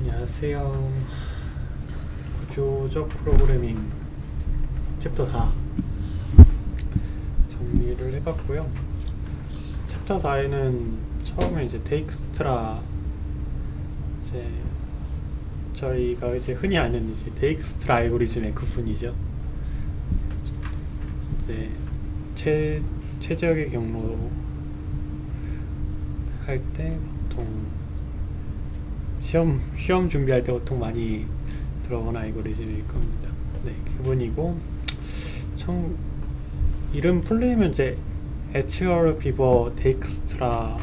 안녕하세요. 구조적 프로그래밍 챕터 4 정리를 해봤고요. 챕터 4에는 처음에 이제 데이크스트라 이제 저희가 이제 흔히 아는 이제 데이크스트라 알고리즘의 구분이죠. 이제 최 최적의 경로 할 때 보통 시험 시험 준비할 때 보통 많이 들어본 알고리즘일 겁니다. 네, 그분이고 청 이름 풀리면 이제 에치어르 비버 데이크스트라라고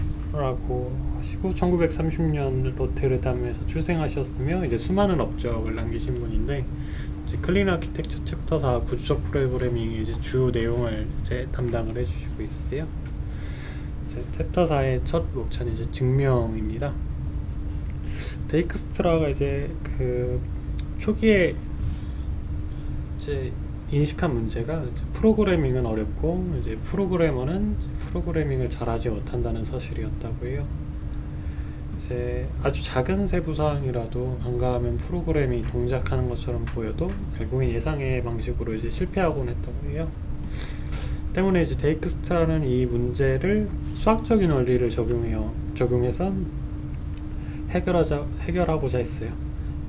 하시고 1930년 로테르담에서 출생하셨으며 이제 수많은 업적을 남기신 분인데 클린 아키텍처 챕터 4 구조적 프로그래밍의 이제 주 내용을 이제 담당을 해주시고 있으세요. 이제 챕터 4의 첫 목차는 이제 증명입니다. 데이크스트라가 이제 그 초기에 이제 인식한 문제가 이제 프로그래밍은 어렵고 이제 프로그래머는 이제 프로그래밍을 잘하지 못한다는 사실이었다고 해요. 이제 아주 작은 세부 사항이라도 간과하면 프로그램이 동작하는 것처럼 보여도 결국엔 예상의 방식으로 이제 실패하곤 했다고 해요. 때문에 이제 데이크스트라는 이 문제를 수학적인 원리를 적용해요. 적용해서 해결하자 해결하고자 했어요.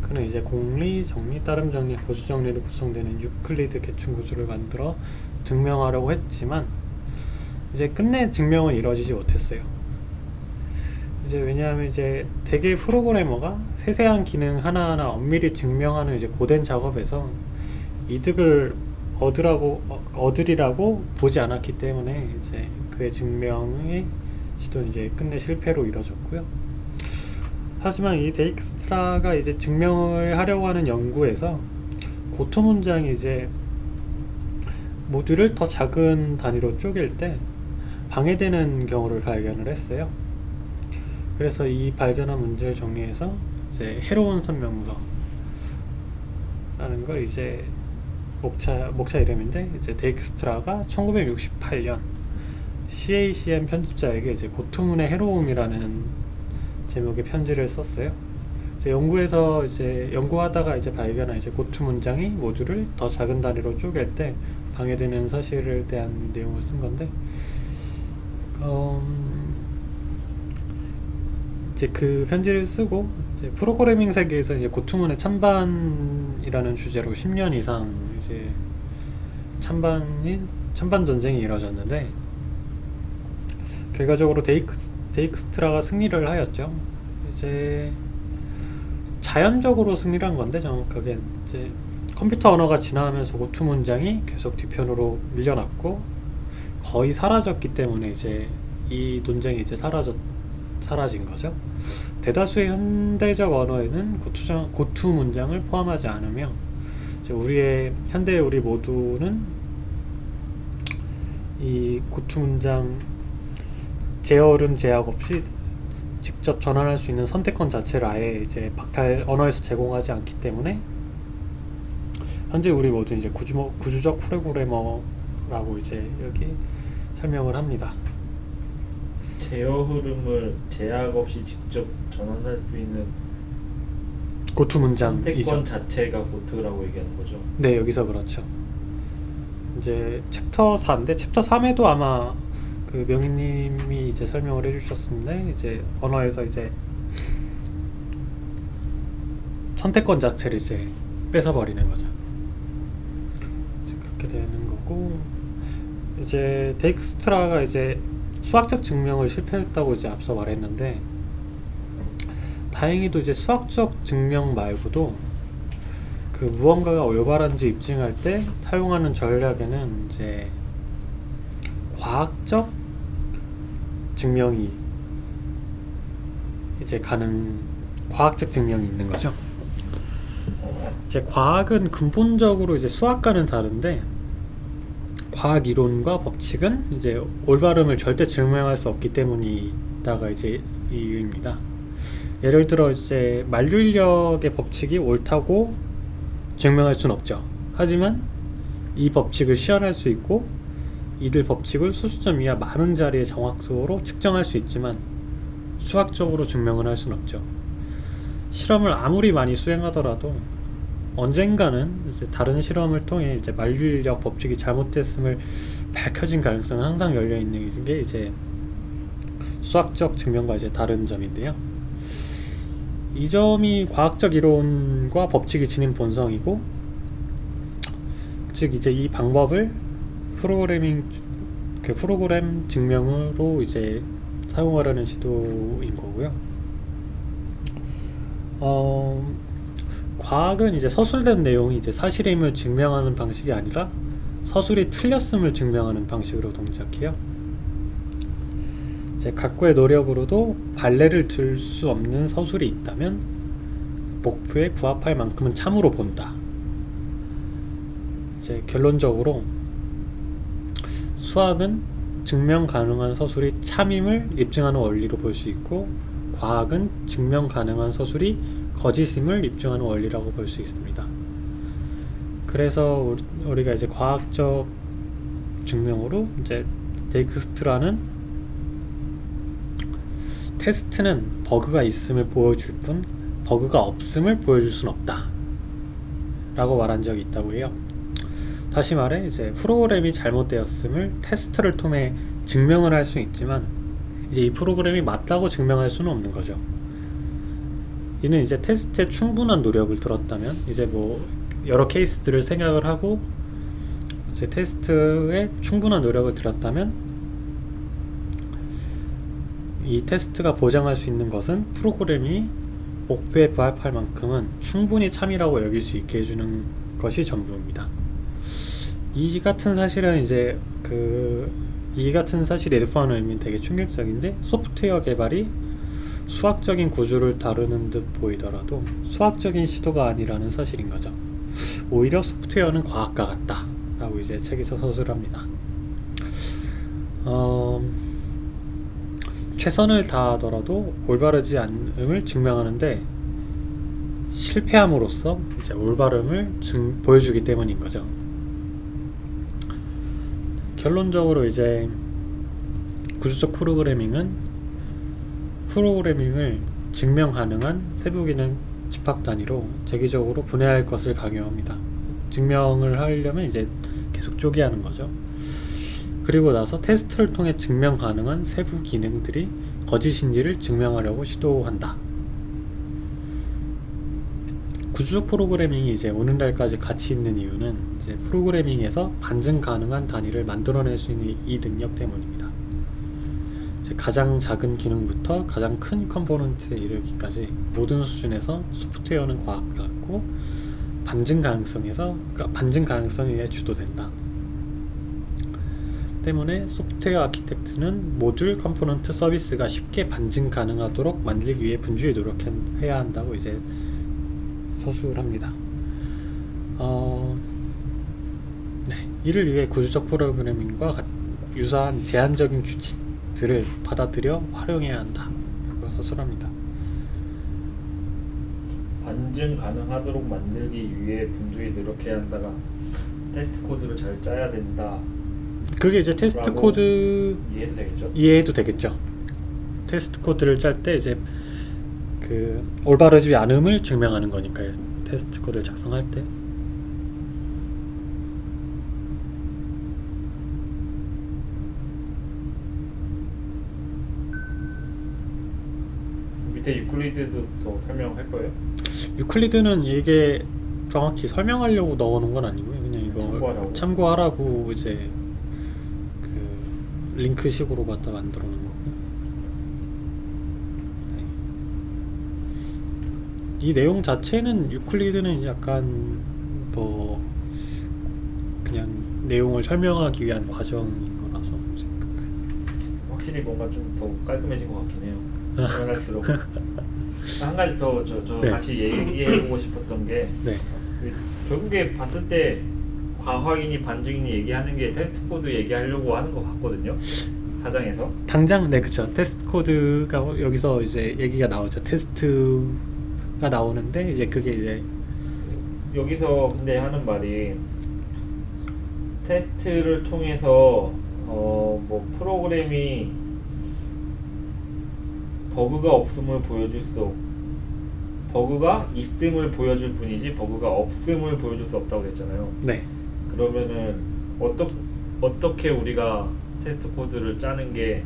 그는 이제 공리, 정리, 따름 정리, 보수 정리로 구성되는 유클리드 계층 구조를 만들어 증명하려고 했지만 이제 끝내 증명은 이루어지지 못했어요. 이제 왜냐하면 이제 대개 프로그래머가 세세한 기능 하나하나 엄밀히 증명하는 이제 고된 작업에서 이득을 얻으라고 어, 얻으리라고 보지 않았기 때문에 이제 그의 증명의 시도는 이제 끝내 실패로 이뤄졌고요. 하지만 이 데이크스트라가 이제 증명을 하려고 하는 연구에서 고토 문장이 이제 모듈을 더 작은 단위로 쪼갤 때 방해되는 경우를 발견을 했어요. 그래서 이 발견한 문제를 정리해서 이제 해로운 설명서라는 걸 이제 목차 목차 이름인데 이제 데이크스트라가 1968년 CACM 편집자에게 이제 고투문의 해로움이라는 제목의 편지를 썼어요. 연구에서 이제 연구하다가 이제 발견한 이제 고투 문장이 모듈을 더 작은 단위로 쪼갤 때 방해되는 사실을 대한 내용을 쓴 건데, 음, 이제 그 편지를 쓰고 이제 프로그래밍 세계에서 이제 고투문의 찬반이라는 주제로 10년 이상 이제 찬반인 찬반 전쟁이 이뤄졌는데 결과적으로 데이크 데이크스트라가 승리를 하였죠. 이제 자연적으로 승리를 한 건데 정확하게 이제 컴퓨터 언어가 진화하면서 고투 문장이 계속 뒤편으로 밀려났고 거의 사라졌기 때문에 이제 이 논쟁이 이제 사라졌 사라진 거죠. 대다수의 현대적 언어에는 고투장, 고투 문장을 포함하지 않으며 우리의 현대의 우리 모두는 이 고투 문장 제어름 제약 없이 직접 전환할 수 있는 선택권 자체를 아예 이제 박탈 언어에서 제공하지 않기 때문에 현재 우리 모두 이제 구주, 구주적 프로그래머라고 이제 여기 설명을 합니다. 제어 흐름을 제약 없이 직접 전환할 수 있는 고투 문장이죠. 선택권 자체가 고트라고 얘기하는 거죠. 네, 여기서 그렇죠. 이제 챕터 4인데 챕터 3에도 아마 그 명희님이 이제 설명을 해주셨는데 이제 언어에서 이제 선택권 자체를 이제 뺏어버리는 거죠. 이제 그렇게 되는 거고 이제 데이크스트라가 이제 수학적 증명을 실패했다고 이제 앞서 말했는데 다행히도 이제 수학적 증명 말고도 그 무언가가 올바른지 입증할 때 사용하는 전략에는 이제 과학적 증명이 이제 가능 과학적 증명이 있는 거죠. 이제 과학은 근본적으로 이제 수학과는 다른데 과학 이론과 법칙은 이제 올바름을 절대 증명할 수 없기 때문이다가 이제 이유입니다. 예를 들어 이제 만류인력의 법칙이 옳다고 증명할 수는 없죠. 하지만 이 법칙을 시연할 수 있고 이들 법칙을 소수점 이하 많은 자리의 정확도로 측정할 수 있지만 수학적으로 증명을 할 수는 없죠. 실험을 아무리 많이 수행하더라도 언젠가는 이제 다른 실험을 통해 이제 만류인력 법칙이 잘못됐음을 밝혀진 가능성은 항상 열려 있는 게 이제 수학적 증명과 이제 다른 점인데요. 이 점이 과학적 이론과 법칙이 지닌 본성이고, 즉 이제 이 방법을 프로그래밍 그 프로그램 증명으로 이제 사용하려는 시도인 거고요. 어, 과학은 이제 서술된 내용이 이제 사실임을 증명하는 방식이 아니라 서술이 틀렸음을 증명하는 방식으로 동작해요. 이제 각고의 노력으로도 발레를 들 수 없는 서술이 있다면 목표에 부합할 만큼은 참으로 본다. 이제 결론적으로 수학은 증명 가능한 서술이 참임을 입증하는 원리로 볼 수 있고 과학은 증명 가능한 서술이 거짓임을 입증하는 원리라고 볼 수 있습니다. 그래서 우리- 우리가 이제 과학적 증명으로 이제 데이크스트라는 테스트는 버그가 있음을 보여줄 뿐 버그가 없음을 보여줄 순 없다. 라고 말한 적이 있다고 해요. 다시 말해 이제 프로그램이 잘못되었음을 테스트를 통해 증명을 할 수 있지만 이제 이 프로그램이 맞다고 증명할 수는 없는 거죠. 이는 이제 테스트에 충분한 노력을 들었다면 이제 뭐 여러 케이스들을 생각을 하고 이제 테스트에 충분한 노력을 들었다면 이 테스트가 보장할 수 있는 것은 프로그램이 목표에 부합할 만큼은 충분히 참이라고 여길 수 있게 해주는 것이 전부입니다. 이 같은 사실은 이제 그 이 같은 사실이 내포하는 의미는 되게 충격적인데 소프트웨어 개발이 수학적인 구조를 다루는 듯 보이더라도 수학적인 시도가 아니라는 사실인 거죠. 오히려 소프트웨어는 과학과 같다라고 이제 책에서 서술합니다. 어, 최선을 다하더라도 올바르지 않음을 증명하는데 실패함으로써 이제 올바름을 증, 보여주기 때문인 거죠. 결론적으로 이제 구조적 프로그래밍은 프로그래밍을 증명 가능한 세부 기능 집합 단위로 재기적으로 분해할 것을 강요합니다. 증명을 하려면 이제 계속 쪼개하는 거죠. 그리고 나서 테스트를 통해 증명 가능한 세부 기능들이 거짓인지를 증명하려고 시도한다. 구조적 프로그래밍이 이제 오늘날까지 가치 있는 이유는 이제 프로그래밍에서 반증 가능한 단위를 만들어낼 수 있는 이 능력 때문입니다. 가장 작은 기능부터 가장 큰 컴포넌트에 이르기까지 모든 수준에서 소프트웨어는 과학 같고 반증 가능성에서 그러니까 반증 가능성에 주도된다. 때문에 소프트웨어 아키텍트는 모듈 컴포넌트 서비스가 쉽게 반증 가능하도록 만들기 위해 분주히 노력해야 한다고 이제 서술합니다. 어, 네, 이를 위해 구조적 프로그래밍과 같- 유사한 제한적인 규칙들을 받아들여 활용해야 한다. 라고 서술합니다. 반증 가능하도록 만들기 위해 분주히 노력해야 한다가 테스트 코드를 잘 짜야 된다. 그게 이제 테스트 코드 이해도 되겠죠? 이해해도 되겠죠. 테스트 코드를 짤 때 이제 그 올바르지 않음을 증명하는 거니까요. 테스트 코드를 작성할 때. 밑에 유클리드도 더 설명할 거예요? 유클리드는 이게 정확히 설명하려고 넣어놓은 건 아니고요. 그냥 이거 참고하라고? 참고하라고 이제 그 링크식으로 갖다 만들어 놓은 거고요. 네. 이 내용 자체는 유클리드는 약간 뭐 그냥 내용을 설명하기 위한 과정인 거라서 확실히 뭔가 좀 더 깔끔해진 것 같긴 해 요. 설명할수록 한 가지 더저 저 네. 같이 얘기해보고 싶었던 게 네. 그 결국에 봤을 때 과확인이 반증인이 얘기하는 게 테스트 코드 얘기하려고 하는 것 같거든요. 사장에서 당장 네 그쵸 테스트 코드가 여기서 이제 얘기가 나오죠 테스트가 나오는데 이제 그게 이제 여기서 근데 하는 말이 테스트를 통해서 어 뭐 프로그램이 버그가 없음을 보여줄 수 버그가 있음을 보여줄 뿐이지 버그가 없음을 보여줄 수 없다고 그랬잖아요. 네. 그러면은 어떠, 어떻게 우리가 테스트 코드를 짜는 게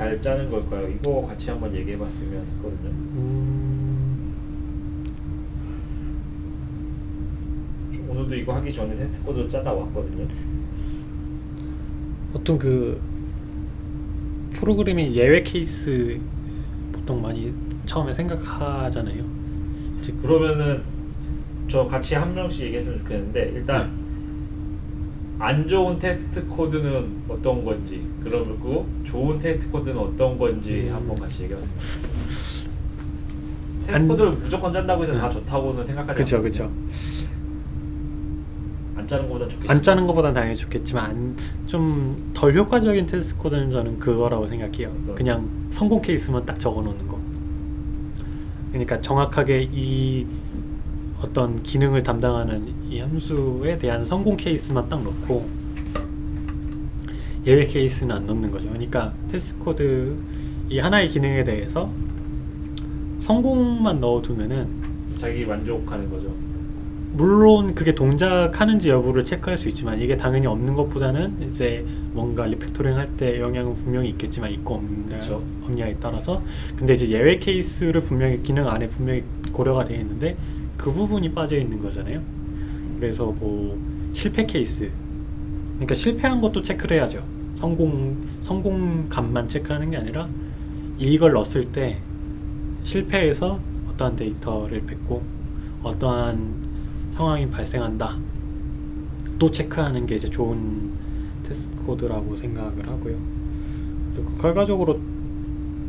잘 짜는 걸까요? 이거 같이 한번 얘기해봤으면 했거든요. 음, 오늘도 이거 하기 전에 테스트 코드 짜다 왔거든요. 보통 그 프로그래밍 예외 케이스 보통 많이 처음에 생각하잖아요. 즉 그러면은 저 같이 한 명씩 얘기했으면 좋겠는데 일단 안 좋은 테스트 코드는 어떤 건지 그리고 좋은 테스트 코드는 어떤 건지 음. 한번 같이 좋겠어요. 테스트 안- 코드를 무조건 짠다고 해서 다 음. 좋다고는 생각하지 그죠 않거든요. 그죠. 안 짜는 것보다 좋겠지. 안 짜는 것보단 당연히 좋겠지만 좀 덜 효과적인 테스트 코드는 저는 그거라고 생각해요. 어떤? 그냥 성공 케이스만 딱 적어놓는 거. 그러니까 정확하게 이 어떤 기능을 담당하는 이 함수에 대한 성공 케이스만 딱 넣고 예외 케이스는 안 넣는 거죠. 그러니까 테스트 코드 이 하나의 기능에 대해서 성공만 넣어두면은 자기 만족하는 거죠. 물론 그게 동작하는지 여부를 체크할 수 있지만 이게 당연히 없는 것보다는 이제 뭔가 리팩토링 할 때 영향은 분명히 있겠지만 있고 없냐. 없냐에 따라서 근데 이제 예외 케이스를 분명히 기능 안에 분명히 고려가 되어 있는데 그 부분이 빠져 있는 거잖아요. 그래서 뭐 실패 케이스 그러니까 실패한 것도 체크를 해야죠. 성공 성공감만 체크하는 게 아니라 이걸 넣었을 때 실패해서 어떠한 데이터를 뱉고 어떠한 상황이 발생한다. 또 체크하는 게 이제 좋은 테스트 코드라고 생각을 하고요. 그리고 결과적으로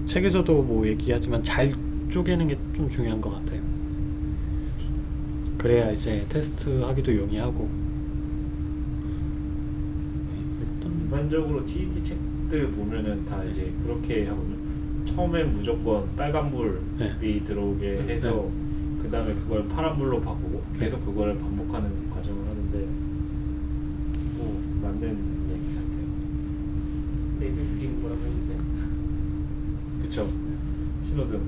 책에서도 뭐 얘기하지만 잘 쪼개는 게 좀 중요한 것 같아요. 그래야 이제 테스트 하기도 용이하고. 네, 일반적으로 TET 책들 보면은 다 이제 그렇게 하거든요. 처음엔 무조건 빨간 불이 네. 들어오게 해서 그 다음에 그걸 파란 불로 바꾸고 계속 그걸 반복하는 과정을 하는데 뭐 맞는 얘기 같아요. 레드 그린 뭐라고 했는데 그쵸? 신호등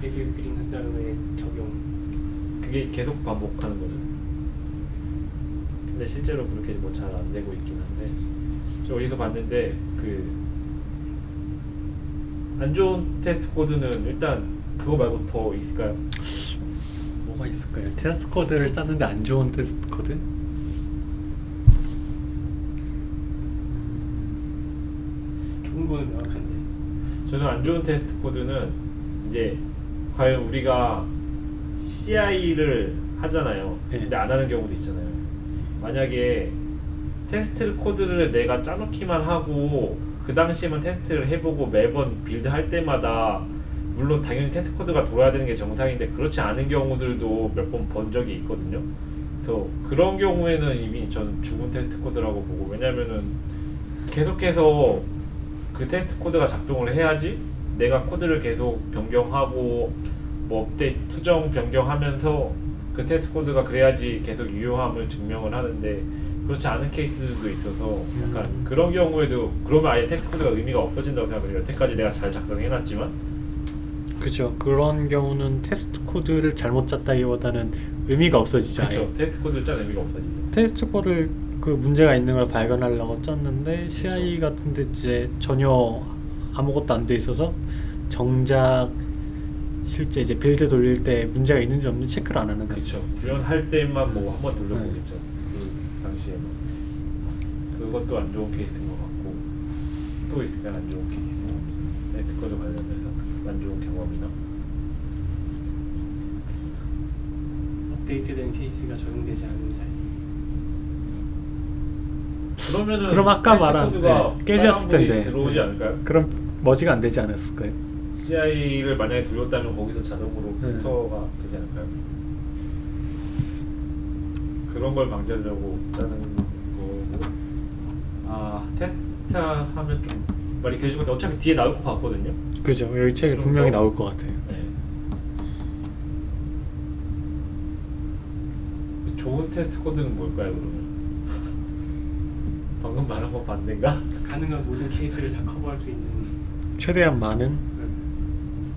레드 그린 한 다음에 적용 그게 계속 반복하는 거죠. 근데 실제로 그렇게 뭐 잘 안 되고 있긴 한데 저 어디서 봤는데 그 안 좋은 테스트 코드는 일단 그거 말고 더 있을까요? 있을까요? 테스트 코드를 짰는데 안 좋은 테스트 코드? 좋은 거는 명확한데 저는 안 좋은 테스트 코드는 이제 과연 우리가 CI를 하잖아요. 네. 근데 안 하는 경우도 있잖아요. 만약에 테스트 코드를 내가 짜놓기만 하고 그 당시에만 테스트를 해보고 매번 빌드 할 때마다 물론 당연히 테스트 코드가 돌아야 되는 게 정상인데 그렇지 않은 경우들도 몇 번 본 적이 있거든요. 그래서 그런 경우에는 이미 저는 죽은 테스트 코드라고 보고 왜냐면은 계속해서 그 테스트 코드가 작동을 해야지 내가 코드를 계속 변경하고 뭐 업데이트 수정 변경하면서 그 테스트 코드가 그래야지 계속 유효함을 증명을 하는데 그렇지 않은 케이스들도 있어서 약간 음. 그런 경우에도 그러면 아예 테스트 코드가 의미가 없어진다고 생각해요. 여태까지 내가 잘 작성해놨지만 그죠. 그런 경우는 테스트 코드를 잘못 짰다기보다는 의미가 없어지죠. 아예. 그렇죠. 테스트 코드를 짠 의미가 없어지죠. 테스트 코드를 그 문제가 있는 걸 발견하려고 짰는데 CI 같은데 이제 전혀 아무것도 안 돼 있어서 정작 실제 이제 빌드 돌릴 때 문제가 있는지 없는지 체크를 안 하는 거죠. 그렇죠. 구현할 때만 뭐 한번 네. 돌려보겠죠. 그 당시에는 그것도 안 좋은 케이스인 것 같고 또 있을까요? 안 좋은 케이스 테스트 코드 관련해서 안 좋은 경험이나 업데이트된 케이스가 적용되지 않은 사이 그러면은 그럼 아까 테스트 말한 코드가 네, 깨졌을 텐데 들어오지 네. 않을까요? 그럼 머지가 안 되지 않았을까요? CI를 만약에 돌렸다면 거기서 자동으로 네. 필터가 되지 않을까요? 그런 걸 방지하려고 짜는 거고 아 테스트 하면 좀 말이 길어질 건데 어차피 뒤에 나올 것 같거든요 그죠. 여기 책에 좀 분명히 더? 나올 것 같아요. 네. 좋은 테스트 코드는 뭘까요 그러면? 방금 말한 거 반대인가? 가능한 모든 케이스를 다 커버할 수 있는 최대한 많은 음,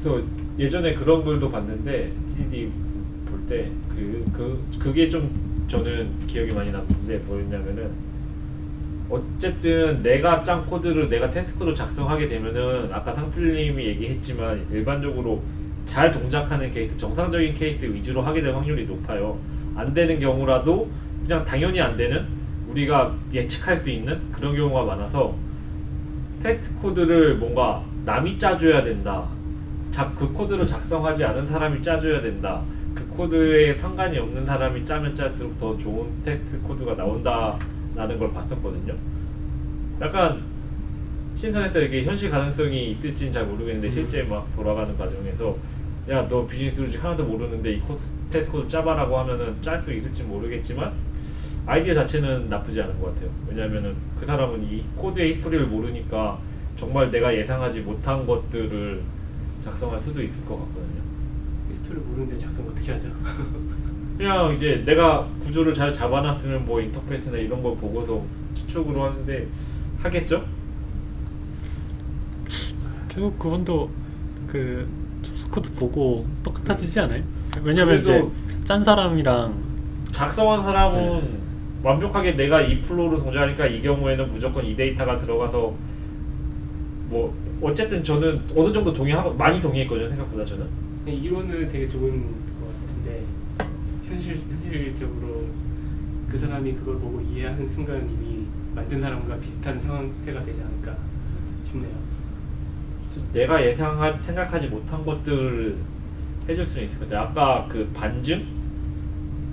그래서 예전에 그런 글도 봤는데 TD 볼 때 그 그 그 게 좀 저는 기억이 많이 남는데 뭐였냐면은 어쨌든 내가 짠 코드를 내가 테스트 코드 작성하게 되면은 아까 상필님이 얘기했지만 일반적으로 잘 동작하는 케이스 정상적인 케이스 위주로 하게 될 확률이 높아요 안 되는 경우라도 그냥 당연히 안 되는 우리가 예측할 수 있는 그런 경우가 많아서 테스트 코드를 뭔가 남이 짜줘야 된다. 자, 그 코드를 작성하지 않은 사람이 짜줘야 된다. 그 코드에 상관이 없는 사람이 짜면 짤수록 더 좋은 테스트 코드가 나온다 라는 걸 봤었거든요. 약간 신선해서 이게 현실 가능성이 있을지는 잘 모르겠는데 실제 막 돌아가는 과정에서 야 너 비즈니스 로직 하나도 모르는데 이 코드 테스트 코드 짜봐라고 하면은 짤 수 있을지 모르겠지만 아이디어 자체는 나쁘지 않은 것 같아요. 왜냐하면은 그 사람은 이 코드의 히스토리를 모르니까 정말 내가 예상하지 못한 것들을 작성할 수도 있을 것 같거든요. 히스토리 모르는데 작성 어떻게 하죠? 그냥 이제 내가 구조를 잘 잡아놨으면 뭐 인터페이스나 이런 걸 보고서 추측으로 하는데 하겠죠? 결국 그분도 그 소스 코드 보고 똑같아지지 않아요? 왜냐면 이제 짠 사람이랑 작성한 사람은 완벽하게 내가 이 플로우로 동작하니까 이 경우에는 무조건 이 데이터가 들어가서 뭐 어쨌든 저는 어느 정도 동의하고 많이 동의했거든요 생각보다 저는 그냥 이론은 되게 좋은 현실 현실적으로 그 사람이 그걸 보고 이해하는 순간 이미 만든 사람과 비슷한 상태가 되지 않을까 싶네요. 내가 예상하지 생각하지 못한 것들을 해줄 수는 있을 것 같아요. 아까 그 반증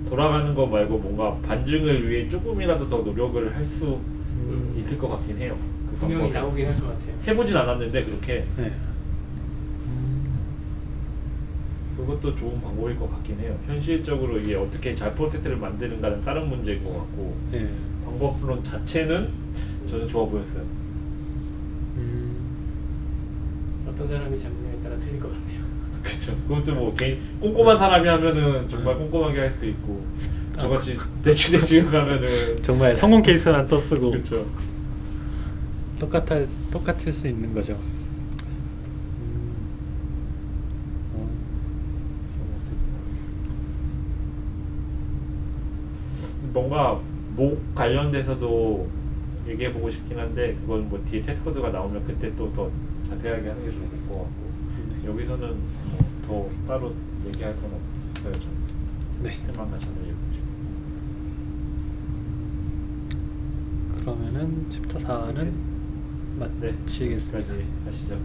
돌아가는 거 말고 뭔가 반증을 위해 조금이라도 더 노력을 할수 음. 있을 것 같긴 해요. 그 분명히 방법이. 나오긴 할 것 같아요. 해보진 않았는데 그렇게 네. 그것도 좋은 방법일 것 같긴 해요. 현실적으로 이게 어떻게 잘 프로세스를 만드는가는 다른 문제인 것 같고 네. 방법론 자체는 저는 좋아 보였어요. 음. 어떤 사람이 잡느냐에 따라 틀릴 것 같네요. 그렇죠. 그것도 뭐 개인 꼼꼼한 사람이 하면은 정말 꼼꼼하게 할 수도 있고 저같이 대충 대충 하면은 정말 성공 케이스만 또 쓰고 그렇죠. 똑같아 똑같을 수 있는 거죠. 음. 어. 뭔가 목 관련돼서도 얘기해 보고 싶긴 한데 그건 뭐 뒤에 테스트 코드가 나오면 그때 또 더 자세하게 하는 게 좋을 것 같고 여기서는 뭐더 따로 얘기할 건 없어요. 저는 네. 테만 같이 한번 얘기해 보시고 그러면은 챕터 4는 네. 마치겠습니다. 여기까지 하시죠.